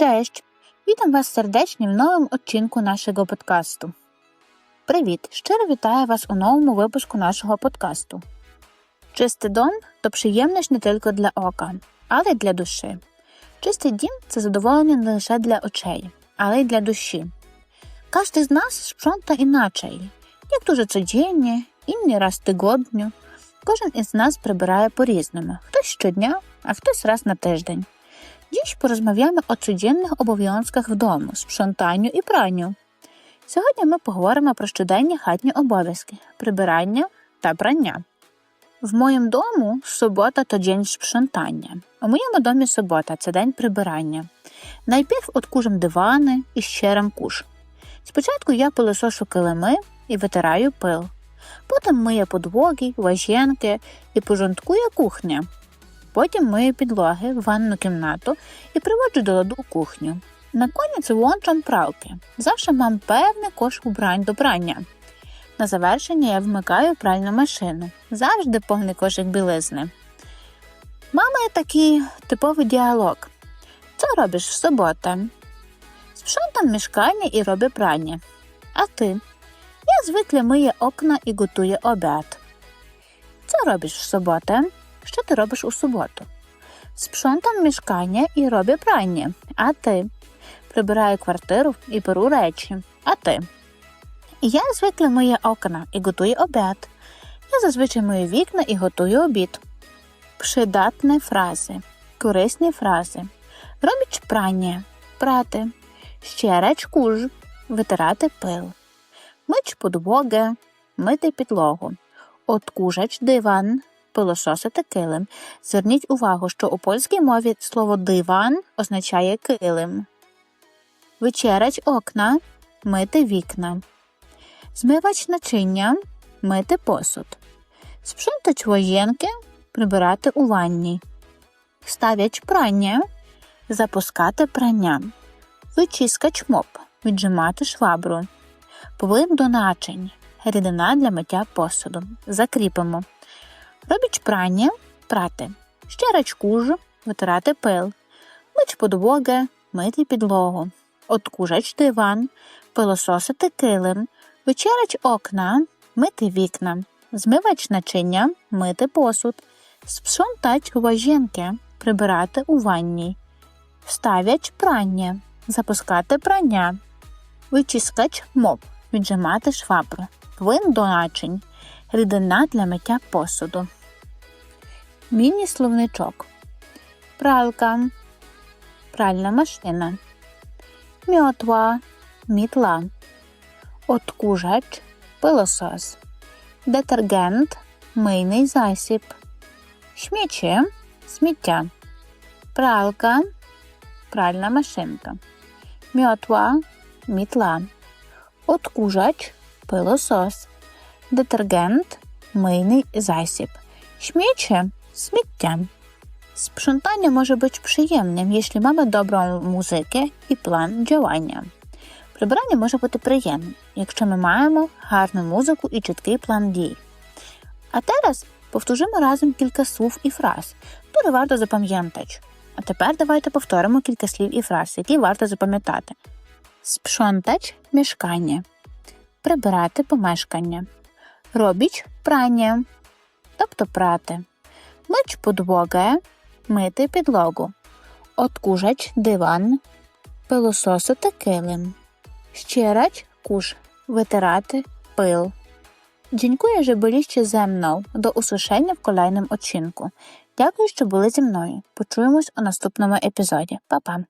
Cześć! Witam Was serdecznie w nowym odcinku naszego podcastu. Привіт! Щиро вітаю вас у новому випуску нашого подкасту. Чистий дом то приємність не тільки для ока, але й для душі. Чистий дім це задоволення не лише для очей, але й для душі. Кожен з нас sprząta inaczej. Дуже codziennie, інний раз в тиждень. Кожен із нас прибирає по-різному. Хтось щодня, а хтось раз на тиждень. Dziś porozmawiamy o codziennych obowiązkach w domu, sprzątaniu і пранню. Сьогодні ми поговоримо про щоденні хатні обов'язки, прибирання та прання. В моєму дому субота то день sprzątania. У моєму домі субота це день прибирання. Найпів откужем дивани і щерем куш. Спочатку я пилосошу килими і витираю пил. Потім мию подвоги, łazienки і пожонткує кухня. Потім мию підлоги, ванну кімнату і приводжу до ладу кухню. На конець вłączam пралки. Завжди мам певний кош убрань до прання. На завершення я вмикаю пральну машину. Завжди повний кошик білизни. Мама такий типовий діалог. Що робиш в суботу? Sprzątam mieszkanie і роблю прання. А ти? Я звикle миє окна і готую обід. Що робиш в суботу? Що ти робиш у суботу? Sprzątam mieszkanie і роблю прання. А ти? Прибираю квартиру і беру речі. А ти? Я звикle миє окна і готую обід. Я зазвичай мию вікна і готую обід. Придатні фрази. Корисні фрази. Робіть прання. Прати. Щереч куж. Витирати пил. Мич подвоги. Мити підлогу. Откужач диван. Пилососити килим. Зверніть увагу, що у польській мові слово диван означає килим. Вичерач окна. Мити вікна. Змивач начиння. Мити посуд. Sprzątać łazienки – прибирати у ванні. Став'яч прання – запускати прання. Вичіскач моп – віджимати швабру. Плин до начинь – рідина для миття посуду. Закріпимо. Робіч прання – прати. Щерач кужу – витирати пил. Мич подвоги – мити підлогу. Откужач диван – пилососити килим. Вечерач окна – мити вікна. Змивач начиння – мити посуд. Sprzątać łazienkę – прибирати у ванні. Став'яч прання – запускати прання. Вичіскач моп – віджимати швабру. Плин до начинь – рідина для миття посуду. Міні-словничок. Пралка. Пральна машина. Мьотва. Мітла. Откужач. Пилосос. Детергент. Мийний засіб. Śmiecie – сміття. Пралка – пральна машинка. Мьотва – мітла. Откужач – пилосос. Детергент – мийний засіб. Śmiecie – сміття. Sprzątanie może być przyjemnym, jeśli mamy dobrą muzykę і план działania. Прибирання може бути приємним, якщо ми маємо гарну музику і чіткий план дій. А teraz Powtórzymy razem kilka słów i fraz, które warto zapamiętać. А тепер давайте повторимо кілька слів і фраз, які варто запам'ятати. Sprzątać – mieszkanie. Прибирати помешкання. Робіч прання, тобто прати. Мич подвоги, – мити підлогу. Откужач диван. Пилососити килим. щирач куш – витирати пил. Dziękuję, że byliście зі мною До усушення в kolejnym очинку. Дякую, що були зі мною. Почуємось у наступному епізоді. Па-па!